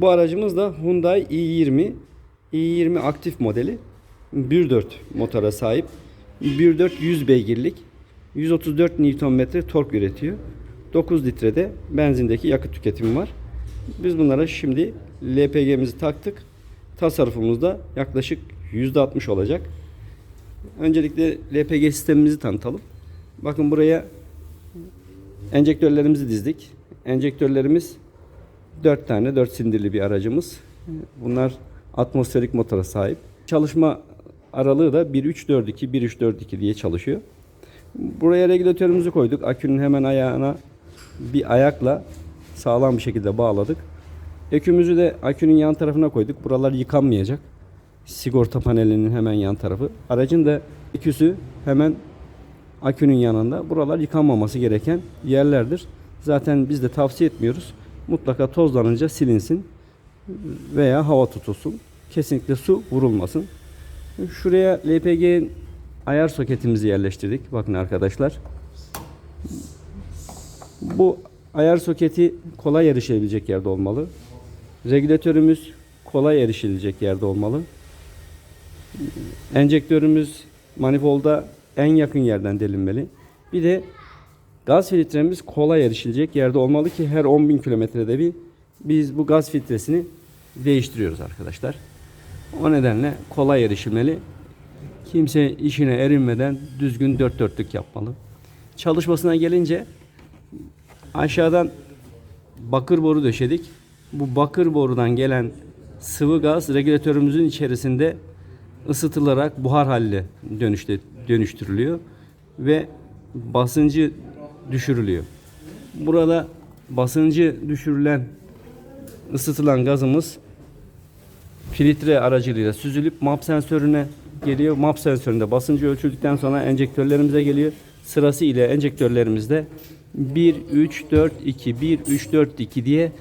Bu aracımız da Hyundai i20. i20 aktif modeli. 1.4 motora sahip. 1.4 100 beygirlik. 134 Nm tork üretiyor. 9 litrede benzindeki yakıt tüketimi var. Biz bunlara şimdi LPG'mizi taktık. Tasarrufumuz da yaklaşık %60 olacak. Öncelikle LPG sistemimizi tanıtalım. Bakın buraya enjektörlerimizi dizdik. Enjektörlerimiz 4 tane 4 sindirli bir aracımız. Bunlar atmosferik motora sahip. Çalışma aralığı da 1.342 1.342 diye çalışıyor. Buraya regülatörümüzü koyduk. Akünün hemen ayağına bir ayakla sağlam bir şekilde bağladık. Ekümüzü de akünün yan tarafına koyduk. Buralar yıkanmayacak. Sigorta panelinin hemen yan tarafı. Aracın da iküsü hemen akünün yanında. Buralar yıkanmaması gereken yerlerdir. Zaten biz de tavsiye etmiyoruz. Mutlaka tozlanınca silinsin veya hava tutulsun. Kesinlikle su vurulmasın. Şuraya LPG ayar soketimizi yerleştirdik. Bakın arkadaşlar. Bu ayar soketi kolay erişilebilecek yerde olmalı. Regülatörümüz kolay erişilecek yerde olmalı. Enjektörümüz manifolda en yakın yerden delinmeli. Bir de gaz filtremiz kolay erişilecek yerde olmalı ki her 10.000 kilometrede bir biz bu gaz filtresini değiştiriyoruz arkadaşlar. O nedenle kolay erişilmeli. Kimse işine erinmeden düzgün dört dörtlük yapmalı. Çalışmasına gelince aşağıdan bakır boru döşedik. Bu bakır borudan gelen sıvı gaz regülatörümüzün içerisinde ısıtılarak buhar haline dönüştürülüyor ve basıncı düşürülüyor. Burada basıncı düşürülen ısıtılan gazımız filtre aracılığıyla süzülüp MAP sensörüne geliyor. MAP sensöründe basıncı ölçüldükten sonra enjektörlerimize geliyor. Sırası ile enjektörlerimizde 1 3 4 2 1 3 4 2 diye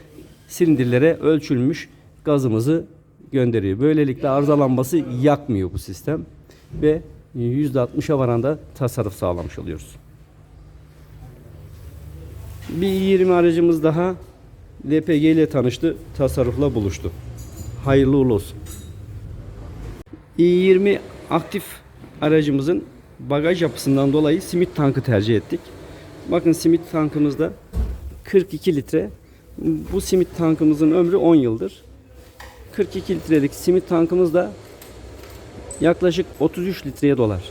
silindirlere ölçülmüş gazımızı gönderiyor. Böylelikle arızalanması yakmıyor bu sistem ve %60'a varan da tasarruf sağlamış oluyoruz. Bir 20 aracımız daha LPG ile tanıştı, tasarrufla buluştu. Hayırlı uğurlu olsun. i20 aktif aracımızın bagaj yapısından dolayı simit tankı tercih ettik. Bakın simit tankımızda 42 litre. Bu simit tankımızın ömrü 10 yıldır. 42 litrelik simit tankımız da yaklaşık 33 litreye dolar.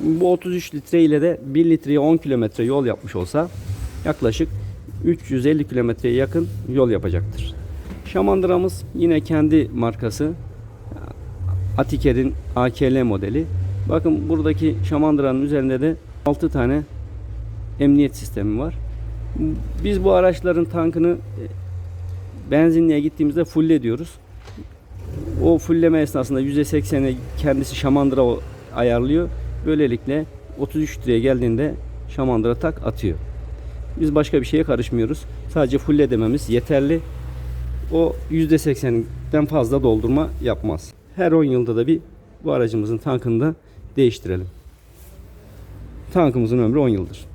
Bu 33 litre ile de 1 litreye 10 kilometre yol yapmış olsa yaklaşık 350 kilometreye yakın yol yapacaktır. Şamandıramız yine kendi markası. Atiker'in AKL modeli. Bakın buradaki şamandıranın üzerinde de 6 tane emniyet sistemi var. Biz bu araçların tankını e, benzinliğe gittiğimizde full ediyoruz. O fulleme esnasında %80'e kendisi şamandıra ayarlıyor. Böylelikle 33 liraya geldiğinde şamandıra tak atıyor. Biz başka bir şeye karışmıyoruz. Sadece full dememiz yeterli. O %80'den fazla doldurma yapmaz. Her 10 yılda da bir bu aracımızın tankını da değiştirelim. Tankımızın ömrü 10 yıldır.